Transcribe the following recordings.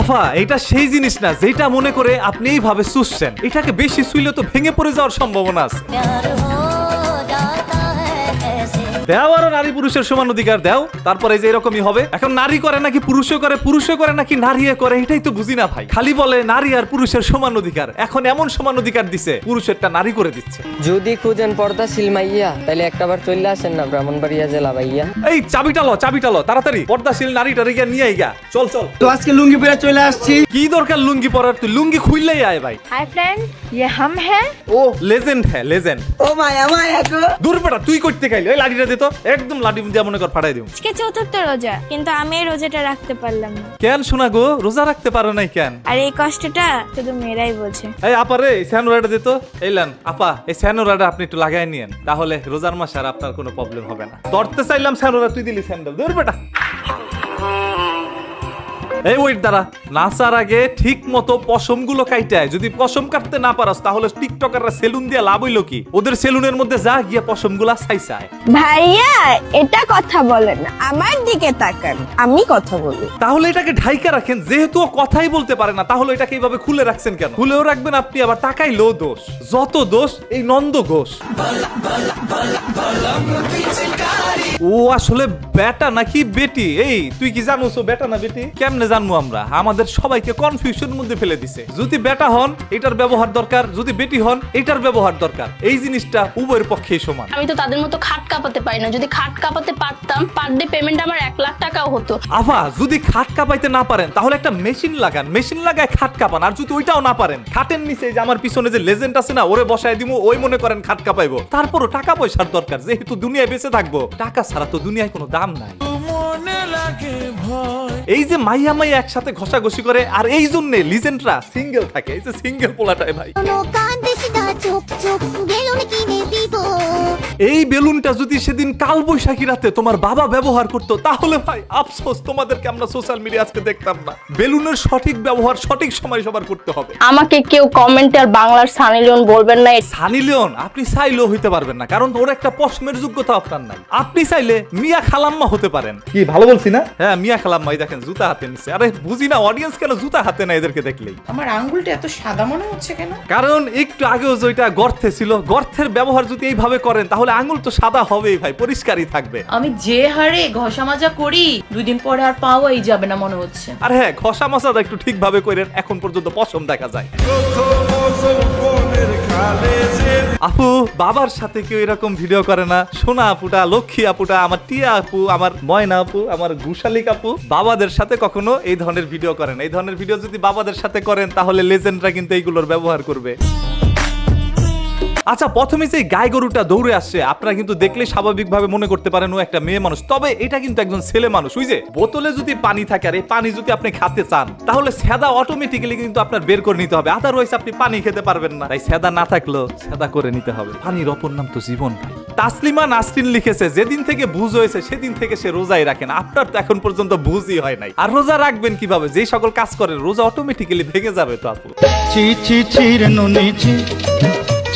আফা এটা সেই জিনিস না যেটা মনে করে আপনি এইভাবে চুষছেন। এটাকে বেশি শুইলে তো ভেঙে পড়ে যাওয়ার সম্ভাবনা আছে। দেও আরো নারী পুরুষের সমান অধিকার দেও তারপরে এই যে এরকমই হবে এখন নারী করে নাকি পুরুষও করে পুরুষও করে নাকি নারীও করে এটাই তো বুঝি না ভাই খালি বলে নারী আর পুরুষের সমান অধিকার এখন এমন সমান অধিকার দিছে পুরুষেরটা নারী করে দিচ্ছে যদি খুঁজেন পর্দা সিলমাইয়া তাহলে একটাবার চলে আসেন না ব্রাহ্মণবাড়িয়া জেলা ভাইয়া এই চাবিটা লো চাবিটা লো তাড়াতাড়ি পর্দাশীল নারীটা রেগে নিয়ে আই গা চল চল তো আজকে লুঙ্গি পরে চলে আসছি কি দরকার লুঙ্গি পরার তুই লুঙ্গি খুললেই আয় ভাই हाय फ्रेंड ये हम हैं ও লেজেন্ড হ্যাঁ লেজেন্ড ও মায়া মায়া গো দূর বেটা তুই করতে খাইলি ওই লাঠিটা দিত একদম লাডিম দিয়া মনে কর ফাটাই দিব আজকে চতুর্থ রোজা কিন্তু আমি এই রোজাটা রাখতে পারলাম না। কেন শোনা গো রোজা রাখতে পারো নাই কেন? আর এই কষ্টটা শুধু মেয়েরাই বোঝে। এই আপা রে এই স্যানোরাটা দিত এইলেন আপা এই স্যানোরাটা আপনি একটু লাগাই নিয়েন তাহলে রোজার মাস আর আপনার কোনো প্রবলেম হবে না। ধরতে চাইলাম স্যানোরা তুই দিলি স্যান্ডেল দূর বেটা। এই ওয়েট দ্বারা নাচার আগে ঠিক মতো পশমগুলো কাইটায় যদি পশম কাটতে না পারস তাহলে টিকটকাররা সেলুন দিয়ে লাভ হইল কি? ওদের সেলুনের মধ্যে যা গিয়া পশমগুলা চাইছায় ভাইয়া এটা কথা বলেন আমার দিকে তাকান আমি কথা বলি। তাহলে এটাকে ঢাইকা রাখেন যেহেতু ও কথাই বলতে পারে না তাহলে এটাকে এইভাবে খুলে রাখছেন কেন? খুলেও রাখবেন আপনি আবার তাকাইলেও দোষ। যত দোষ এই নন্দ ঘোষ। ও আসলে বেটা নাকি বেটি? এই তুই কি জানোস বেটা না বেটি? কেমনে জানব আমরা? আমাদের সবাইকে কনফিউশনের মধ্যে ফেলে দিছে। যদি বেটা হন এটার ব্যবহার দরকার। যদি বেটি হন এটার ব্যবহার দরকার। এই জিনিসটা উভয়ের পক্ষেই সমান। আমি তো তাদের মতো খাট কাঁপাতে পারি না। যদি খাট কাঁপাতে পারতাম পার ডে পেমেন্ট আমার এক লাখ টাকাও হতো। আভা যদি খাট কাঁপাইতে না পারেন তাহলে একটা মেশিন লাগান। মেশিন লাগায় খাট কাঁপান আর যদি ওইটাও না পারেন খাটের নিচে যে আমার পিছনে যে লেজেন্ড আছে না ওরে বসায় দিমু ওই মনে করেন খাট কাঁপাইবো। তারপরও টাকা পয়সার দরকার যেহেতু দুনিয়ায় বেঁচে থাকব। টাকা ছাড়া তো দুনিয়ায় কোনো দাম নাই। এই যে মাইয়া মাইয়া একসাথে ঘষাঘষি করে আর এই জন্যে লিজেন্ডরা সিঙ্গেল থাকে। এই যে সিঙ্গেল পোলাটায় ভাই। এই বেলুনটা যদি সেদিন কাল বৈশাখী রাতে তোমার বাবা ব্যবহার করতো তাহলে ভাই আফসোস তোমাদেরকে আমরা সোশ্যাল মিডিয়া আজকে দেখতাম না। বেলুনের সঠিক ব্যবহার সঠিক সময় সবার করতে হবে। আমাকে কেউ কমেন্টে আর বাংলার সানি লিওন বলবেন না সানি লিওন আপনি চাইলেও হইতে পারবেন না কারণ ওর একটা প্রশ্নের যোগ্যতা আপনার নাই। আপনি চাইলে মিয়া খালাম্মা হতে পারেন। কি ভালো বলছি না? হ্যাঁ মিয়া খালাম্মা এই দেখেন জুতা হাতে নিচ্ছে আরে বুঝি না অডিয়েন্স কেন জুতা হাতে না এদেরকে দেখলেই? আমার আঙ্গুলটা এত সাদা মনে হচ্ছে কেন? কারণ একটু আগেও যেটা গর্তে ছিল গর্তের ব্যবহার যদি এইভাবে করেন তাহলে আঙুল তো সাদা হবেই ভাই পরিষ্কারই থাকবে। আমি যে হারে ঘষা মাজা করি দুই দিন পরে আর পাওয়াই যাবে না মনে হচ্ছে। আর হ্যাঁ ঘষা মশাটা একটু ঠিকভাবে করেন এখন পর্যন্ত পশম দেখা যায়। আপু বাবার সাথে কেউ এরকম ভিডিও করে না। সোনা আপুটা লক্ষ্মী আপুটা আমার টিয়া আপু আমার ময়না আপু আমার গুশালিক আপু বাবাদের সাথে কখনো এই ধরনের ভিডিও করেন এই ধরনের ভিডিও যদি বাবাদের সাথে করেন তাহলে লেজেন্ডরা কিন্তু এইগুলোর ব্যবহার করবে। আচ্ছা প্রথমে যে গাই গরুটা দৌড়ে আসছে, আপনারা কিন্তু দেখলে স্বাভাবিকভাবে মনে করতে পারেন ও একটা মেয়ে মানুষ। তবে এটা কিন্তু একজন ছেলে মানুষ, ওই যে বোতলে যদি পানি থাকে, আর এই পানি যদি আপনি খেতে চান, তাহলে সেদা অটোমেটিক্যালি কিন্তু আপনার বের করে নিতে হবে। আদারওয়াইজ আপনি পানি খেতে পারবেন না। তাই সেদা না থাকলেও সেদা করে নিতে হবে। পানির অপর নাম তো জীবন তাসলিমা নাসরিন লিখেছে, যেদিন থেকে বুঝ হয়েছে, সেদিন থেকে সে রোজাই রাখেন আপনার তো এখন পর্যন্ত বুঝই হয় নাই। আর রোজা রাখবেন কীভাবে? যেই সকল কাজ করেন রোজা অটোমেটিক্যালি ভেঙে যাবে তো আপু। নুনি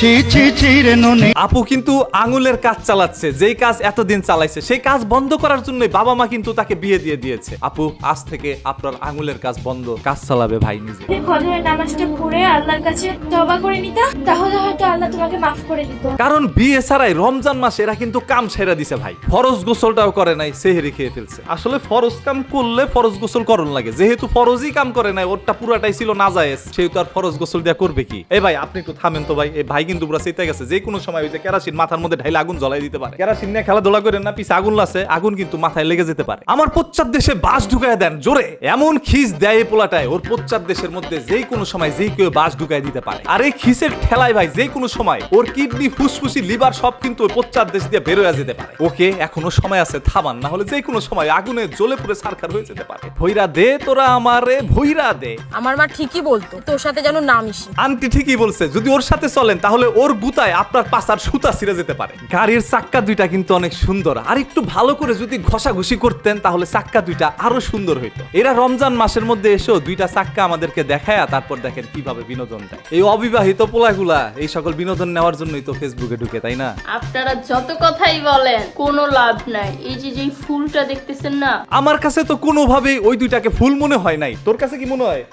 চি চি চি চিরে নুনি। আপু কিন্তু আঙুলের কাজ চালাচ্ছে যেই কাজ এতদিন চালাইছে সেই কাজ বন্ধ করার জন্য বাবা মা কিন্তু তাকে বিয়ে দিয়ে দিয়েছে। আপু আজ থেকে আপনার আঙুলের কাজ বন্ধ কাজ চালাবে ভাই নিজে। ফজরের নামাজটা পড়ে আল্লাহর কাছে তওবা করে নিতা তাহলে হয়তো আল্লাহ তোমাকে মাফ করে দিত। কারণ বিয়ে ছাড়াই রমজান মাসে এরা কিন্তু কাম সেরা দিছে ভাই। ফরজ গোসলটাও করে নাই সেহেরি খেয়ে ফেলছে। আসলে ফরজ কাম করলে ফরজ গোসল করণ লাগে। যেহেতু ফরজই কাম করে নাই ওরটা পুরাটাই ছিল না জায়েজ সেহেতু আর ফরজ গোসল দিয়া করবে কি? এই ভাই আপনি একটু থামেন তো ভাই। এই ভাই কিন্তু পুরা চেতে গেছে। যে কোনো সময় ওই যে কেরাসিন মাথার মধ্যে ঢাইলে আগুন জ্বলাই দিতে পারে। কেরাসিন নিয়ে খেলাধুলা করেন না পিছে আগুন লাসে আগুন কিন্তু মাথায় লেগে যেতে পারে। আমার পশ্চাৎ দেশে বাস ঢুকায় দেন জোরে। এমন খিস দেয় পোলাটায় ওর পশ্চাৎ দেশের মধ্যে যেই কোনো সময় যেই কেউ বাস ঢুকায় দিতে পারে। আর এই খিসের ঠেলায় ভাই যে কোনো সময় ওর কিডনি ফুসফুসি লিভার সব কিন্তু ওই পশ্চাৎ দেশ দিয়ে বেরোয় যেতে পারে। ওকে এখনও সময় আছে থামান না হলে যে কোনো সময় আগুনে জ্বলে পুড়ে সারখার হয়ে যেতে পারে। ভৈরা দে তোরা আমারে ভৈরা দে। আমার মা ঠিকই বলতো তোর সাথে যেন না মিশি। আন্টি ঠিকই বলছে যদি ওর সাথে চলেন তাহলে তাহলে ওর গুতায় আপনার পাশার সুতা ছিঁড়ে যেতে পারে। গাড়ির চাক্কা দুইটা কিন্তু অনেক সুন্দর। আর একটু ভালো করে যদি ঘষাঘষি করতেন তাহলে চাক্কা দুইটা আরও সুন্দর হইতো। এরা রমজান মাসের মধ্যে এসেও দুইটা চাক্কা আমাদেরকে দেখায় তারপর দেখেন কীভাবে বিনোদন দেয়। এই অবিবাহিত পোলাগুলা এই সকল বিনোদন নেওয়ার জন্যই তো ফেসবুকে ঢুকে তাই না? আপনারা যত কথাই বলেন কোনো লাভ নাই। এই যে যে ফুলটা দেখতেছেন না? আমার কাছে তো কোনোভাবেই ওই দুইটাকে ফুল মনে হয় নাই। তোর কাছে কি মনে হয়?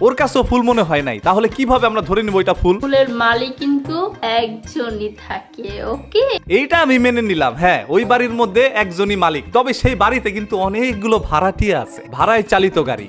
ওর কাছেও ফুল মনে হয় নাই। তাহলে কীভাবে আমরা ধরে নিব এটা ফুল? ফুলের মালিক কিন্তু একজনই থাকে ওকে? এইটা আমি মেনে নিলাম হ্যাঁ ওই বাড়ির মধ্যে একজনই মালিক। তবে সেই বাড়িতে কিন্তু অনেকগুলো ভাড়াটিয়া আছে ভাড়ায় চালিত গাড়ি।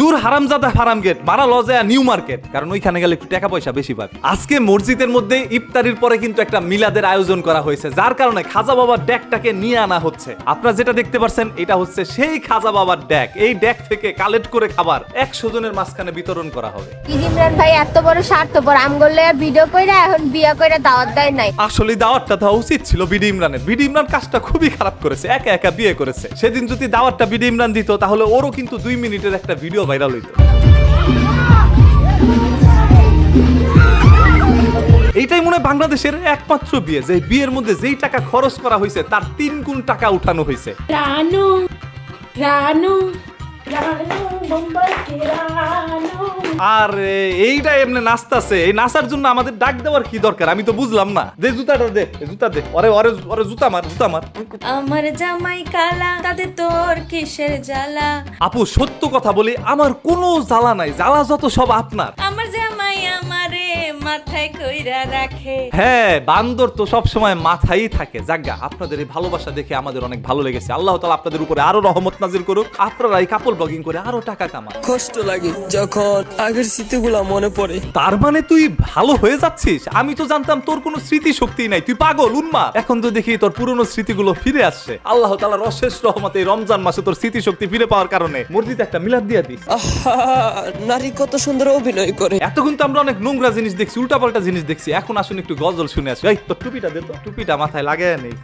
দূর হারামজাদা হারাম গেট মারা লজায়া নিউ মার্কেট কারণ ওইখানে গেলে একটু টাকা পয়সা বেশি পাবে আজকে মসজিদের মধ্যে ইফতারির পরে কিন্তু একটা মিলাদের আয়োজন করা হয়েছে যার কারণে খাজা বাবার ড্যাকটাকে নিয়ে আনা হচ্ছে। আপনারা যেটা দেখতে পাচ্ছেন এটা হচ্ছে সেই খাজা বাবার ডেক। এই ডেক থেকে কালেক্ট করে খাবার একশো জনের মাঝখানে বিতরণ করা হবে। ইমরান ভাই এত বড় স্বার্থপর। আমগোলে ভিডিও কইরা এখন বিয়া কইরা দাওয়াত দেয় নাই। আসলে দাওয়াতটা দেওয়া উচিত ছিল বিডি ইমরানের। বিডি ইমরান কাজটা খুবই খারাপ করেছে একা একা বিয়ে করেছে। সেদিন যদি দাওয়াতটা বিডি ইমরান দিত তাহলে ওরও কিন্তু দুই মিনিটের একটা ভিডিও ভাইরাল হইতো। এইটাই মনে বাংলাদেশের একমাত্র বিয়ে, যে বিয়ের মধ্যে যেই টাকা খরচ করা হয়েছে তার তিন গুণ টাকা উঠানো হয়েছে রানু রানু রানু। আর এইটা এমনি নাচতাছে। এই নাচার জন্য আমাদের ডাক দেওয়ার কি দরকার? আমি তো বুঝলাম না। দে জুতাটা দে জুতা দে। ওরে ওরে ওরে জুতা মার জুতা মার। আমার জামাই কালা তাতে তোর কিসের জ্বালা? আপু সত্য কথা বলি আমার কোনো জ্বালা নাই। জ্বালা যত সব আপনার। আমার আমারে মাথায় কইরা রাখে। হ্যাঁ বান্দর তো সব সময় মাথায় থাকে। জাগা আপনাদের এই ভালোবাসা দেখে আমাদের অনেক ভালো লেগেছে। আল্লাহ তাআলা আপনাদের উপরে আরও রহমত নাজিল করুক। আপনারা এই কাপল ব্লগিং করে আরও টাকা কামান কষ্ট লাগে যখন আগের স্মৃতিগুলা মনে পড়ে। তার মানে তুই ভালো হয়ে যাচ্ছিস? আমি তো জানতাম তোর কোনো স্মৃতি শক্তি নাই। তুই পাগল উন্মা এখন তো দেখি তোর পুরনো স্মৃতিগুলো ফিরে আসছে। আল্লাহ তাআলার অশেষ রহমতে এই রমজান মাসে তোর স্মৃতি শক্তি ফিরে পাওয়ার কারণে মসজিদে একটা মিলাদ দিয়ে দিস। আহা নারী কত সুন্দর অভিনয় করে। এতক্ষণ তো আমরা অনেক নোংরা জিনিস দেখছি উল্টাপাল্টা জিনিস দেখছি এখন আসুন একটু গজল শুনে আসি। এই তোর টুপিটা দে তো। টুপিটা মাথায় লাগায় নেই।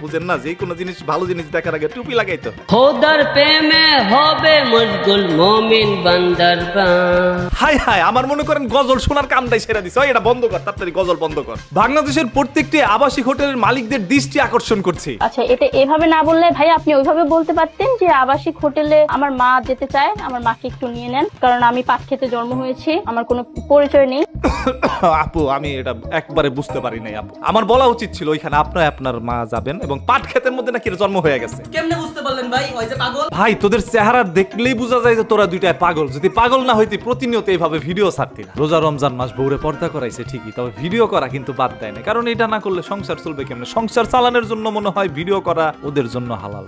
বুঝেন না যে কোনো জিনিস ভালো জিনিস দেখার আগে টুপি লাগাই তো। খোদার প্রেমে হবে মশগুল মমিন বান্দার বান। হাই হাই আমার মনে করেন গজল শোনার কামটাই সেরা দিছে। ওই এটা বন্ধ কর তাড়াতাড়ি গজল বন্ধ কর। বাংলাদেশের প্রত্যেকটি আবাসিক হোটেলের মালিকদের দৃষ্টি আকর্ষণ করছি। আচ্ছা এটা এভাবে না বললে ভাই আপনি ওইভাবে বলতে পারতেন যে আবাসিক হোটেলে আমার মা যেতে চায়? আমার মাকে একটু নিয়ে নেন কারণ আমি পাট খেতে জন্ম হয়েছি আমার কোনো পরিচয় নেই। আপু আমি এটা একবারে বুঝতে পারি নাই আপু। আমার বলা উচিত ছিল ওইখানে আপনার আপনার মা যাবেন এবং পাট ক্ষেতের মধ্যে নাকি জন্ম হয়ে গেছে। কেমনে বুঝতে পারলেন ভাই? ওই যে পাগল। ভাই তোদের চেহারা দেখলেই বোঝা যায় যে তোরা দুইটায় পাগল। যদি পাগল না হইতি প্রতিনিয়ত এইভাবে ভিডিও ছাড়তি না। রোজা রমজান মাস বউরে পর্দা করাইছে ঠিকই তবে ভিডিও করা কিন্তু বাদ দেয় না। কারণ এটা না করলে সংসার চলবে কেমনে? সংসার চালানোর জন্য মনে হয় ভিডিও করা ওদের জন্য হালাল।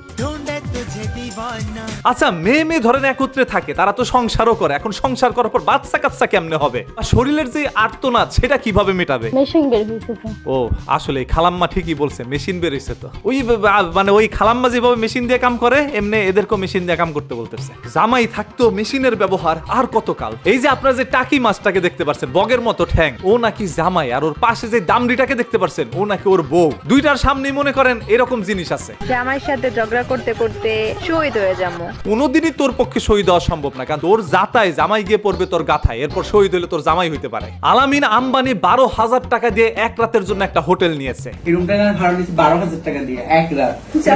আচ্ছা মেয়ে মেয়ে ধরেন একত্রে থাকে তারা তো সংসারও করে। এখন সংসার করার পর বাচ্চা কাচ্চা কেমনে হবে? আর শরীরের যে আর্তনাদ সেটা কীভাবে মেটাবে? মেশিন বের হয়েছে তো। ও আসলে খালাম্মা ঠিকই বলছে মেশিন বেরিয়েছে তো। ওই বা- মানে ওই খালাম্মা যেভাবে মেশিন দিয়ে কাম করে এমনি এদেরকেও মেশিন দিয়ে কাম করতে বলতেছে। জামাই থাকতো মেশিনের ব্যবহার আর কতকাল। এই যে আপনারা যে টাকি মাছটাকে দেখতে পাচ্ছেন বগের মতো ঠ্যাং ও নাকি জামাই আর ওর পাশে যে দামড়িটাকে দেখতে পাচ্ছেন ও নাকি ওর বউ। দুইটার সামনেই মনে করেন এরকম জিনিস আছে। জামাইয়ের সাথে ঝগড়া করতে করতে শহীদ হয়ে যাব। কোনোদিনই তোর পক্ষে শহীদ হওয়া সম্ভব না কারণ তোর জাতায় জামাই গিয়ে পড়বে তোর গাথায়। এরপর শহীদ হলে তোর জামাই হইতে পারে। আলামিন আম্বানি বারো হাজার টাকা দিয়ে এক রাতের জন্য একটা হোটেল নিয়েছে। এই রুমটা ভাড়া নিচ্ছি বারো হাজার টাকা দিয়ে এক রাত।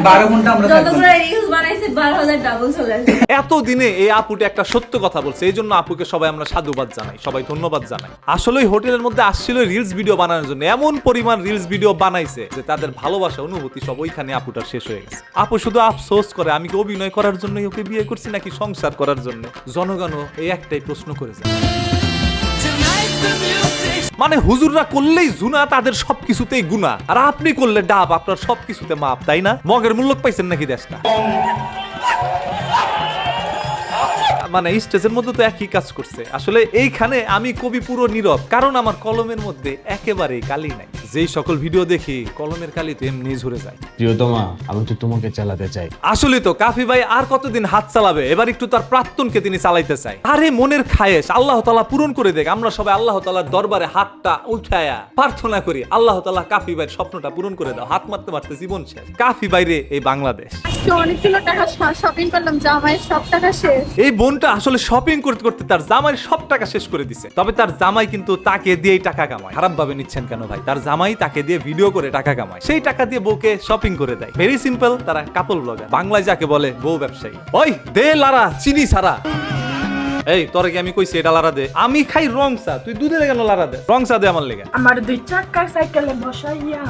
বারো ঘণ্টা আমরা থাকব। রিলস বানাইছে বারো হাজার ডাবল চলে এত দিনে এই আপুটা একটা সত্য কথা বলছে এই জন্য আপুকে সবাই আমরা সাধুবাদ জানাই সবাই ধন্যবাদ জানাই। আসলে ওই হোটেলের মধ্যে আসছিল রিলস ভিডিও বানানোর জন্য এমন পরিমাণ রিলস ভিডিও বানাইছে যে তাদের ভালোবাসা অনুভূতি সব ওইখানে আপুটার শেষ হয়ে গেছে। আপু শুধু আফসোস করে আমি কি অভিনয় করার জন্যই ওকে বিয়ে করছি নাকি সংসার করার জন্য? জনগণও এই একটাই প্রশ্ন করে যায়। মানে হুজুররা করলেই জুনা, তাদের সবকিছুতেই গুণা। আর আপনি করলে ডাব, আপনার সবকিছুতে মাপ, তাই না? মগের মূল্য পাইছেন নাকি দেশটা? মানে স্টেজের মধ্যে তো একই কাজ করছে। আসলে এইখানে আমি কবি পুরো নীরব, কারণ আমার কলমের মধ্যে একেবারেই কালি নাই। যেই সকল ভিডিও দেখি কলমের কালি তো এমনি ঝরে যায়। প্রিয়তমা আমি তো তোমাকে চালাতে চাই। আসলে তো কাফি ভাই আর কতদিন হাত চালাবে? এবার একটু তার প্রাক্তনকে তিনি চালাইতে চায় আরে মনের খায়েশ আল্লাহ তালা পূরণ করে দেখ আমরা সবাই আল্লাহ তালার দরবারে হাতটা উঠায়া প্রার্থনা করি আল্লাহ তালা কাফি ভাইয়ের স্বপ্নটা পূরণ করে দাও হাত মারতে মারতে জীবন শেষ। কাফি বাইরে এই বাংলাদেশ। অনেকগুলো টাকা শপিং করলাম জামাইয়ের সব টাকা শেষ। এই বোনটা আসলে শপিং করতে করতে তার জামাই সব টাকা শেষ করে দিছে। তবে তার জামাই কিন্তু তাকে দিয়েই টাকা কামায়। খারাপ ভাবে নিচ্ছেন কেন ভাই? তার জামাই তাকে দিয়ে ভিডিও করে টাকা কামায়। সেই টাকা দিয়ে বউকে শপিং করে দেয়। ভেরি সিম্পল তারা কাপল ব্লগার বাংলায় যাকে বলে বউ ব্যবসায়ী। ওই, দে লারা, চিনি সারা এই, তোর কি আমি কইছি এটা লারা দে? আমি খাই রং চা। তুই দুধে কেন লারা দে? রং চা দে আমার লেগে। আমার দুই চাকা সাইকেলে বসাইয়া।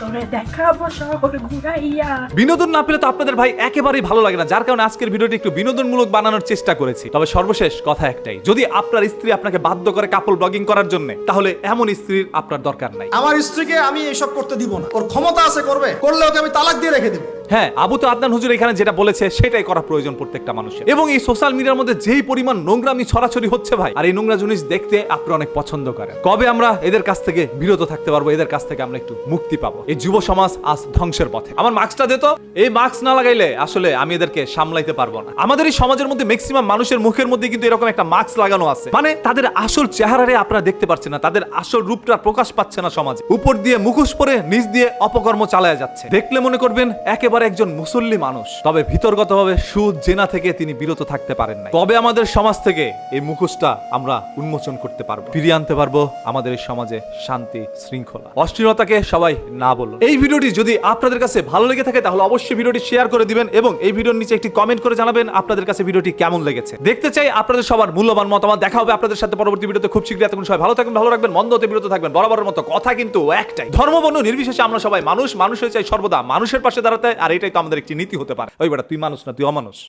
তোরে দেখাবো শহর ঘুরাইয়া। বিনোদন না পেলে তো আপনাদের ভাই একেবারেই ভালো লাগে না যার কারণে আজকের ভিডিওটি একটু বিনোদনমূলক বানানোর চেষ্টা করেছি। তবে সর্বশেষ কথা একটাই যদি আপনার স্ত্রী আপনাকে বাধ্য করে কাপল ব্লগিং করার জন্য তাহলে এমন স্ত্রীর আপনার দরকার নাই। আমার স্ত্রীকে আমি এসব করতে দিব না। ওর ক্ষমতা আছে করবে করলে ওকে আমি তালাক দিয়ে রেখে দেবো। হ্যাঁ আবু তো আদনান হুজুর এখানে যেটা বলেছে, সেটাই করা প্রয়োজন প্রত্যেকটা মানুষের। এবং এই সোশ্যাল মিডিয়ার মধ্যে যেই পরিমাণ নোংরামি, ছড়াছড়ি হচ্ছে ভাই, আর এই নোংরা জিনিস দেখতে আপনি অনেক পছন্দ করেন। কবে আমরা এদের কাছ থেকে বিরত থাকতে পারব, এদের কাছ থেকে আমরা একটু মুক্তি পাবো? এই যুব সমাজ আজ ধ্বংসের পথে। আমার মাস্কটা দে তো। এই মাস্ক না লাগাইলে আসলে আমি এদেরকে সামলাইতে পারব না। আমাদের এই সমাজের মধ্যে ম্যাক্সিমাম মানুষের মুখের মধ্যে কিন্তু এরকম একটা মাস্ক লাগানো আছে। মানে তাদের আসল চেহারারে আপনারা দেখতে পাচ্ছেন না, তাদের আসল রূপটা প্রকাশ পাচ্ছে না সমাজে। উপর দিয়ে মুখোশ পরে, নিচ দিয়ে অপকর্ম চালায় যাচ্ছে। দেখলে মনে করবেন একেবারে একজন মুসল্লি মানুষ। তবে ভিতরগতভাবে সুদ, জেনা থেকে তিনি বিরত থাকতে পারেন না তবে আমাদের সমাজ থেকে এই মুখোশটা আমরা উন্মোচন করতে পারব। ফিরিয়ে আনতে পারব আমাদের এই সমাজে শান্তি, শৃঙ্খলা। অশ্লীলতাকে সবাই না বলুন। এই ভিডিওটি যদি আপনাদের কাছে ভালো লেগে থাকে, তাহলে অবশ্যই ভিডিওটি শেয়ার করে দিবেন এবং এই ভিডিওর নিচে একটি কমেন্ট করে জানাবেন আপনাদের কাছে ভিডিওটি কেমন লেগেছে। দেখতে চাই আপনাদের সবার মূল্যবান মতামত। দেখা হবে আপনাদের সাথে পরবর্তী ভিডিওতে। খুব শীঘ্রই এতক্ষণ সবাই ভালো থাকবেন, ভালো রাখবেন মন্দ হতে বিরত থাকবেন। বরাবরের মতো কথা কিন্তু একটাই। ধর্ম বর্ণ নির্বিশেষে আমরা সবাই মানুষ মানুষ হয়ে চাই সর্বদা। মানুষের পাশে দাঁড়াতে আর এটাই তো আমাদের একটি নীতি হতে পারে। ওই বেটা, তুই মানুষ না, তুই অমানুষ।